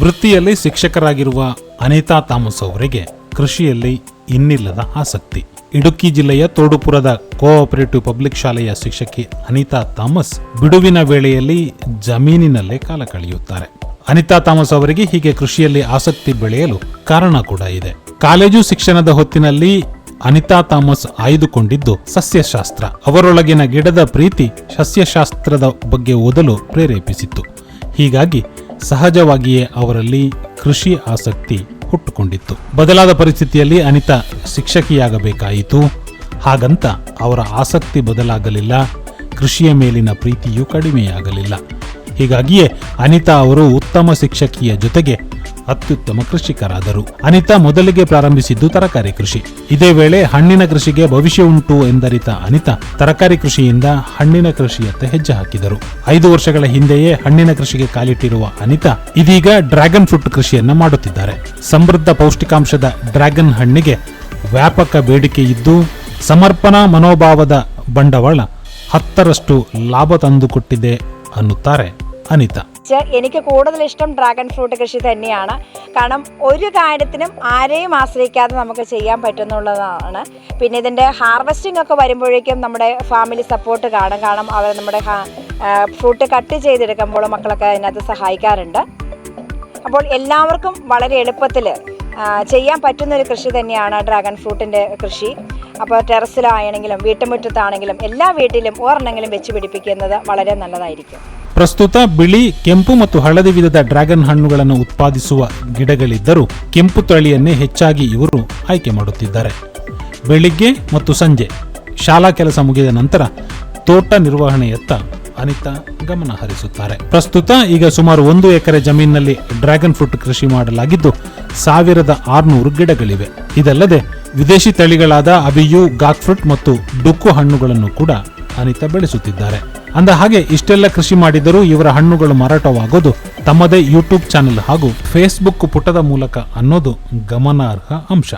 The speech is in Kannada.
ವೃತ್ತಿಯಲ್ಲಿ ಶಿಕ್ಷಕರಾಗಿರುವ ಅನಿತಾ ಥಾಮಸ್ ಅವರಿಗೆ ಕೃಷಿಯಲ್ಲಿ ಇನ್ನಿಲ್ಲದ ಆಸಕ್ತಿ. ಇಡುಕ್ಕಿ ಜಿಲ್ಲೆಯ ತೋಡುಪುರದ ಕೋಆಪರೇಟಿವ್ ಪಬ್ಲಿಕ್ ಶಾಲೆಯ ಶಿಕ್ಷಕಿ ಅನಿತಾ ಥಾಮಸ್ ಬಿಡುವಿನ ವೇಳೆಯಲ್ಲಿ ಜಮೀನಿನಲ್ಲೇ ಕಾಲ ಕಳೆಯುತ್ತಾರೆ. ಅನಿತಾ ಥಾಮಸ್ ಅವರಿಗೆ ಹೀಗೆ ಕೃಷಿಯಲ್ಲಿ ಆಸಕ್ತಿ ಬೆಳೆಯಲು ಕಾರಣ ಕೂಡ ಇದೆ. ಕಾಲೇಜು ಶಿಕ್ಷಣದ ಹೊತ್ತಿನಲ್ಲಿ ಅನಿತಾ ಥಾಮಸ್ ಆಯ್ದುಕೊಂಡಿದ್ದು ಸಸ್ಯಶಾಸ್ತ್ರ. ಅವರೊಳಗಿನ ಗಿಡದ ಪ್ರೀತಿ ಸಸ್ಯಶಾಸ್ತ್ರದ ಬಗ್ಗೆ ಓದಲು ಪ್ರೇರೇಪಿಸಿತ್ತು. ಹೀಗಾಗಿ ಸಹಜವಾಗಿಯೇ ಅವರಲ್ಲಿ ಕೃಷಿ ಆಸಕ್ತಿ ಹುಟ್ಟುಕೊಂಡಿತ್ತು. ಬದಲಾದ ಪರಿಸ್ಥಿತಿಯಲ್ಲಿ ಅನಿತಾ ಶಿಕ್ಷಕಿಯಾಗಬೇಕಾಯಿತು. ಹಾಗಂತ ಅವರ ಆಸಕ್ತಿ ಬದಲಾಗಲಿಲ್ಲ. ಕೃಷಿಯ ಮೇಲಿನ ಪ್ರೀತಿಯೂ ಕಡಿಮೆಯಾಗಲಿಲ್ಲ. ಹೀಗಾಗಿಯೇ ಅನಿತಾ ಅವರು ಉತ್ತಮ ಶಿಕ್ಷಕಿಯ ಜೊತೆಗೆ ಅತ್ಯುತ್ತಮ ಕೃಷಿಕರಾದರು. ಅನಿತಾ ಮೊದಲಿಗೆ ಪ್ರಾರಂಭಿಸಿದ್ದು ತರಕಾರಿ ಕೃಷಿ. ಇದೇ ವೇಳೆ ಹಣ್ಣಿನ ಕೃಷಿಗೆ ಭವಿಷ್ಯ ಉಂಟು ಎಂದರಿತ ಅನಿತಾ ತರಕಾರಿ ಕೃಷಿಯಿಂದ ಹಣ್ಣಿನ ಕೃಷಿಯತ್ತ ಹೆಜ್ಜೆ ಹಾಕಿದರು. ಐದು ವರ್ಷಗಳ ಹಿಂದೆಯೇ ಹಣ್ಣಿನ ಕೃಷಿಗೆ ಕಾಲಿಟ್ಟಿರುವ ಅನಿತಾ ಇದೀಗ ಡ್ರ್ಯಾಗನ್ ಫ್ರೂಟ್ ಕೃಷಿಯನ್ನ ಮಾಡುತ್ತಿದ್ದಾರೆ. ಸಮೃದ್ಧ ಪೌಷ್ಟಿಕಾಂಶದ ಡ್ರ್ಯಾಗನ್ ಹಣ್ಣಿಗೆ ವ್ಯಾಪಕ ಬೇಡಿಕೆ ಇದ್ದು, ಸಮರ್ಪಣಾ ಮನೋಭಾವದ ಬಂಡವಾಳ ಹತ್ತರಷ್ಟು ಲಾಭ ತಂದುಕೊಟ್ಟಿದೆ ಅನ್ನುತ್ತಾರೆ ಅನಿತಾ. ചെ- എനിക്ക് കൂടുതൽ ഇഷ്ടം ഡ്രാഗൺ ഫ്രൂട്ട് കൃഷി തന്നെയാണ്. കാരണം ഒരു കാര്യത്തിനും ആരെയും ആശ്രയിക്കാതെ നമുക്ക് ചെയ്യാൻ പറ്റുന്നുള്ളതാണ്. പിന്നെ ഇതിന്റെ ഹാർവസ്റ്റിംഗ് ഒക്കെ വരുമ്പോഴേക്കും നമ്മുടെ ഫാമിലി സപ്പോർട്ട് കാണും. കാരണം അവർ നമ്മുടെ ഫ്രൂട്ട് കട്ട് ചെയ്തെടുക്കുമ്പോൾ മക്കളൊക്കെ അതിനകത്ത് സഹായിക്കാറുണ്ട്. അപ്പോൾ എല്ലാവർക്കും വളരെ എളുപ്പത്തിൽ ചെയ്യാൻ പറ്റുന്ന ഒരു കൃഷി തന്നെയാണ് ഡ്രാഗൺ ഫ്രൂട്ടിന്റെ കൃഷി. അപ്പോൾ ടെറസിലാണെങ്കിലും വീട്ടുമുറ്റത്താണെങ്കിലും എല്ലാ വീട്ടിലും ഒരെണ്ണെങ്കിലും വെച്ച് പിടിപ്പിക്കുന്നത് വളരെ നല്ലതായിരിക്കും. ಪ್ರಸ್ತುತ ಬಿಳಿ, ಕೆಂಪು ಮತ್ತು ಹಳದಿ ವಿಧದ ಡ್ರ್ಯಾಗನ್ ಹಣ್ಣುಗಳನ್ನು ಉತ್ಪಾದಿಸುವ ಗಿಡಗಳಿದ್ದರೂ ಕೆಂಪು ತಳಿಯನ್ನೇ ಹೆಚ್ಚಾಗಿ ಇವರು ಆಯ್ಕೆ ಮಾಡುತ್ತಿದ್ದಾರೆ. ಬೆಳಿಗ್ಗೆ ಮತ್ತು ಸಂಜೆ ಶಾಲಾ ಕೆಲಸ ಮುಗಿದ ನಂತರ ತೋಟ ನಿರ್ವಹಣೆಯತ್ತ ಅನಿತಾ ಗಮನ ಹರಿಸುತ್ತಾರೆ. ಪ್ರಸ್ತುತ ಈಗ ಸುಮಾರು ಒಂದು ಎಕರೆ ಜಮೀನಿನಲ್ಲಿ ಡ್ರ್ಯಾಗನ್ ಫ್ರೂಟ್ ಕೃಷಿ ಮಾಡಲಾಗಿದ್ದು, ಸಾವಿರದ ಆರುನೂರು ಗಿಡಗಳಿವೆ. ಇದಲ್ಲದೆ ವಿದೇಶಿ ತಳಿಗಳಾದ ಅಬಿಯು, ಗಾಕ್ ಫ್ರೂಟ್ ಮತ್ತು ಡುಕ್ಕು ಹಣ್ಣುಗಳನ್ನು ಕೂಡ ಅನಿತಾ ಬೆಳೆಸುತ್ತಿದ್ದಾರೆ. ಅಂದ ಹಾಗೆ ಇಷ್ಟೆಲ್ಲ ಕೃಷಿ ಮಾಡಿದರೂ ಇವರ ಹಣ್ಣುಗಳು ಮಾರಾಟವಾಗೋದು ತಮ್ಮದೇ ಯೂಟ್ಯೂಬ್ ಚಾನೆಲ್ ಹಾಗೂ ಫೇಸ್ಬುಕ್ ಪುಟದ ಮೂಲಕ ಅನ್ನೋದು ಗಮನಾರ್ಹ ಅಂಶ.